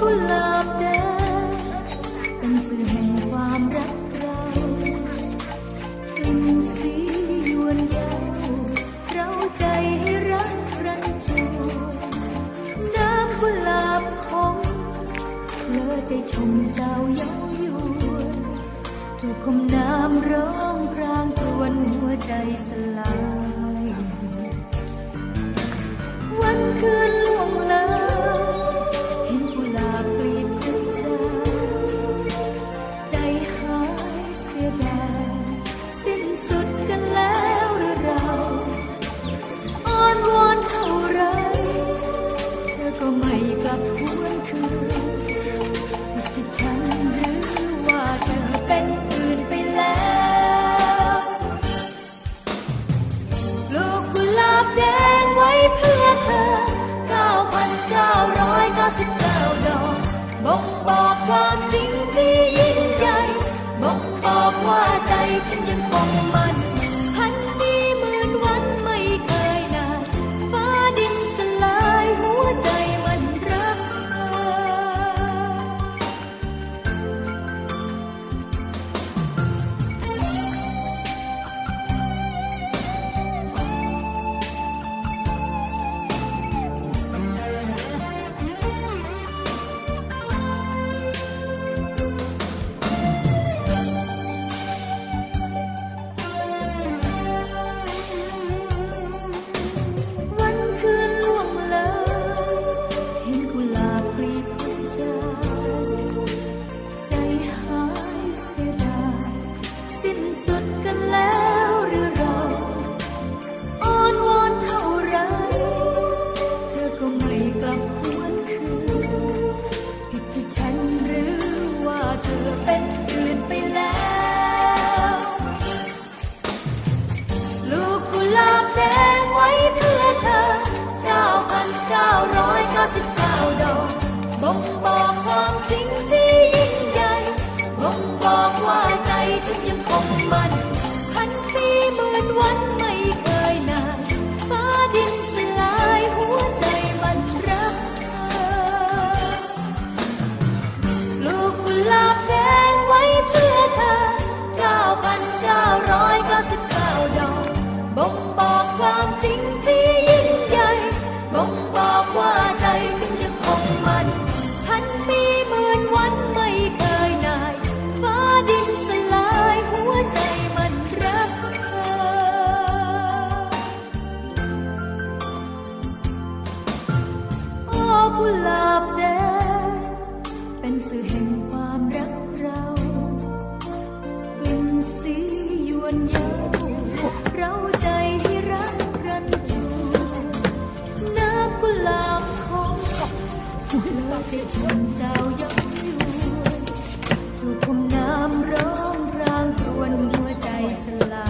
กุหลาบแดงเป็นสื่อแห่งความรักเรากลิ่นสียวนเยาเราใจให้รักรันจูนน้ำกุหลาบขมเลอใจชมเจ้าย้ายวนจูบคมน้ำร้องครางกรวนหัวใจสลายวันคืน เป็นอื่นไปแล้วลูกลาบแดงไว้เพื่อเธอ 9,999 ดอกบอกบอกความจริงที่ยิ่งใหญ่บอกบอกว่าใจฉันยังคงมั่น สิ้นสุดกันแล้วหรือเราอ้อนวอนเท่าไร เธอก็ไม่กลับหวนคืนผิดที่ฉันหรือว่าเธอเป็นอื่นไปแล้วลูกกุหลาบแดงไว้เพื่อเธอ 9,999 ดอกบ่งบอกความจริงที่ จะชวนเจ้าย้อนยวนจูบคมน้ำร้องพรางครวนหัวใจสลาย